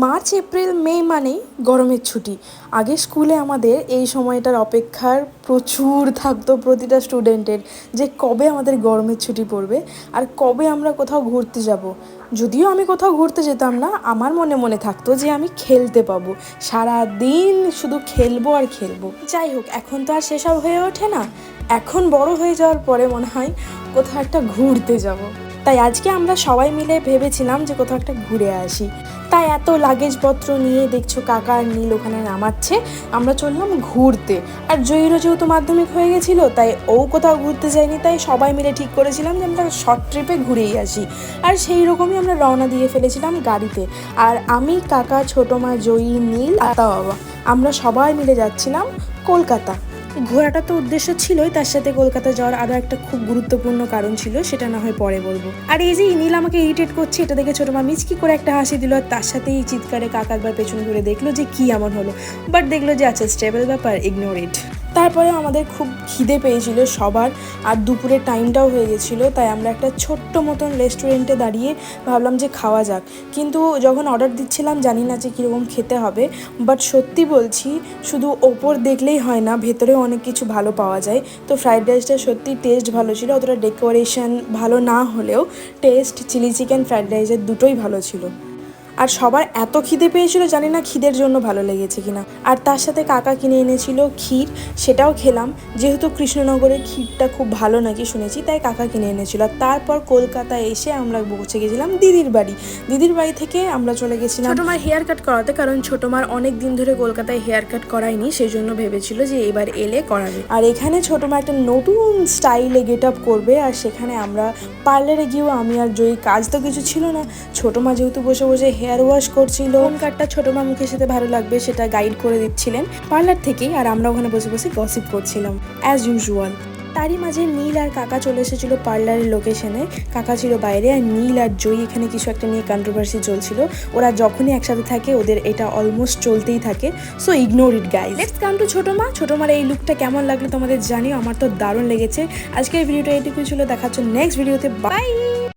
March, April, মে মানেই গরমের ছুটি। আগে স্কুলে আমাদের এই সময়টার অপেক্ষার প্রচুর থাকতো প্রতিটা স্টুডেন্টের যে কবে আমাদের গরমের ছুটি পড়বে আর কবে আমরা কোথাও ঘুরতে যাব। যদিও আমি কোথাও ঘুরতে যেতাম না, আমার মনে মনে থাকতো যে আমি খেলতে পাবো। সারা দিন শুধু খেলব আর খেলব। যাই হোক, এখন তো আর সেসব হয়ে ওঠে না। এখন বড় হয়ে যাওয়ার পরে মনে হয় কোথাও একটা ঘুরতে যাব। তাই আজকে আমরা সবাই মিলে ভেবেছিলাম যে কোথাও একটা ঘুরে আসি। তাই এত লাগেজপত্র নিয়ে দেখছ কাকা আর নীল ওখানে নামাচ্ছে। আমরা চললাম ঘুরতে। আর জয়ীরও যেহেতু মাধ্যমিক হয়ে গেছিল, তাই ও কোথাও ঘুরতে যায়নি, তাই সবাই মিলে ঠিক করেছিলাম যে আমরা শর্ট ট্রিপে ঘুরেই আসি। আর সেই রকমই আমরা রওনা দিয়ে ফেলেছিলাম গাড়িতে। আর আমি, কাকা, ছোটো মা, জয়ী, নীল আতা বাবা। আমরা সবাই মিলে যাচ্ছিলাম কলকাতা। ঘোরাটা তো উদ্দেশ্য ছিলই, তার সাথে কলকাতা যাওয়ার আরও একটা খুব গুরুত্বপূর্ণ কারণ ছিল, সেটা না হয় পরে বলব। আর এই যে ইনিল আমাকে ইরিটেট করছে, এটা দেখে ছোটো মামিজ মিচকি করে একটা হাসি দিল, আর তার সাথে এই চিৎকারে কাক একবার পেছনে ঘুরে দেখল যে কি এমন হলো। বাট দেখল যে আচ্ছা স্টেবল ব্যাপার ইগনোর ইট তারপরে আমাদের খুব খিদে পেয়েছিল সবার আর দুপুরের টাইমটাও হয়ে গেছিল, তাই আমরা একটা ছোট্ট মতন রেস্টুরেন্টে দাঁড়িয়ে ভাবলাম যে খাওয়া যাক। কিন্তু যখন অর্ডার দিচ্ছিলাম, জানি না যে কীরকম খেতে হবে বাট সত্যি বলছি, শুধু ওপর দেখলেই হয় না, ভেতরেও অনেক কিছু ভালো পাওয়া যায়। তো ফ্রাইড রাইসটা সত্যি টেস্ট ভালো ছিল, অতটা ডেকোরেশন ভালো না হলেও টেস্ট চিলি চিকেন ফ্রাইড রাইসের দুটোই ভালো ছিল। আর সবার এত খিদে পেয়েছিল জানি না খিদের জন্য ভালো লেগেছে কিনা। আর তার সাথে কাকা কিনে এনেছিল ক্ষীর সেটাও খেলাম। যেহেতু কৃষ্ণনগরের ক্ষীরটা খুব ভালো নাকি শুনেছি তাই কাকা কিনে এনেছিল। আর তারপর কলকাতায় এসে আমরা পৌঁছে গেছিলাম দিদির বাড়ি। দিদির বাড়ি থেকে আমরা চলে গেছিলাম ছোটো মার হেয়ার কাট করাতে কারণ ছোটো মার অনেক দিন ধরে কলকাতায় হেয়ার কাট করায়নি সেই জন্য ভেবেছিল যে এবার এলে করাবে। আর এখানে ছোটো মা একটা নতুন স্টাইলে গেট আপ করবে আর সেখানে আমরা পার্লারে গিয়েও আমি আর জয়ী কাজ তো কিছু ছিল না। ছোটো মা যেহেতু বসে বসে হেয়ার ওয়াশ করছিল। কোন কাটটা ছোটো মা মুখের সাথে ভালো লাগবে সেটা গাইড করে দিচ্ছিলেন। পার্লার থেকেই আর আমরা ওখানে বসে বসে গসিপ করছিলাম অ্যাজ ইউজুয়াল তারই মাঝে নীল আর কাকা চলে এসেছিল পার্লারের লোকেশনে কাকা ছিল বাইরে আর নীল আর জয়ী এখানে কিছু একটা নিয়ে কন্ট্রোভার্সি চলছিল। ওরা যখনই একসাথে থাকে, ওদের এটা অলমোস্ট চলতেই থাকে। So ignore it guys let's come to ছোটো মা ছোটো মার এই লুকটা কেমন লাগল তোমাদের জানিও, আমার তো দারুণ লেগেছে। আজকের ভিডিওটা এইটুকুই ছিল। দেখাচ্ছ নেক্সট ভিডিওতে বাই